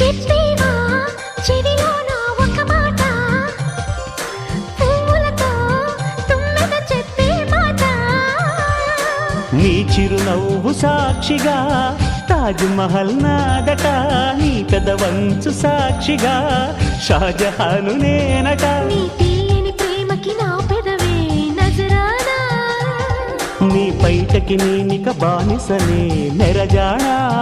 చెప్పేవా? చెవిలో నా ఒక మాట. పువ్వులతో తుమ్మెద చెప్పే మాట. నీ చిరునవ్వు సాక్షిగా తాజ్ మహల్ నాదట. నీ పెదవంచు సాక్షిగా షాజహాను నేనట. నీ ప్రేమకి నా పెదవే నజరానా. నీ బయటకి నేనిక బానిసనే మెరజానా.